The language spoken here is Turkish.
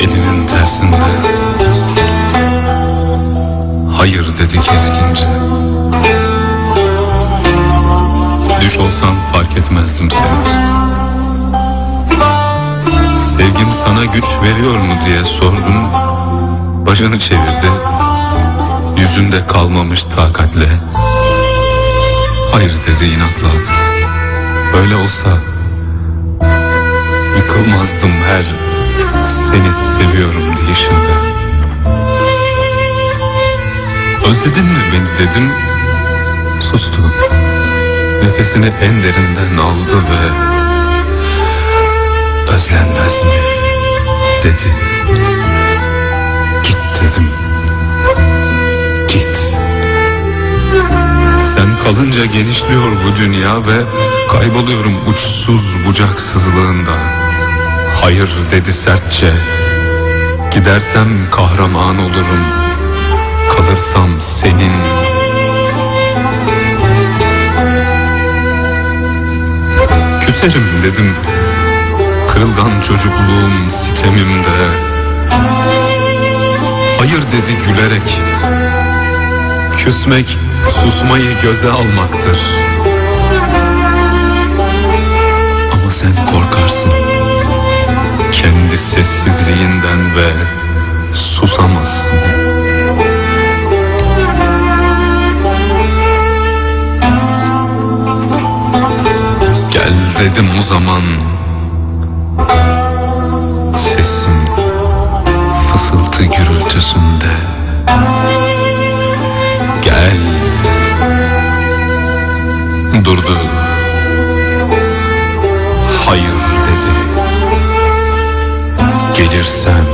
elinin tersinde. Hayır dedi keskince Düş olsam fark etmezdim seni. Sevgim sana güç veriyor mu diye sordum. Başını çevirdi. Yüzünde kalmamış takatle. Hayır dedi inatla. Öyle olsa Yıkılmazdım her seni seviyorum diyişinde Özledin mi beni dedim Sustu. Nefesini en derinden aldı ve Özlenmez mi? dedi. Git dedim. Git. Sen kalınca genişliyor bu dünya ve Kayboluyorum uçsuz bucaksızlığında Hayır dedi sertçe. Gidersem kahraman olurum. Kalırsam senin. Küserim dedim. Kırılgan çocukluğum sitemimde. Hayır dedi gülerek. Küsmek susmayı göze almaktır. Ama sen korkarsın sessizliğinden ve susamazsın. Gel dedim o zaman Sesim fısıltı gürültüsünde. Gel. Durdu Hayır dedi Gelir sen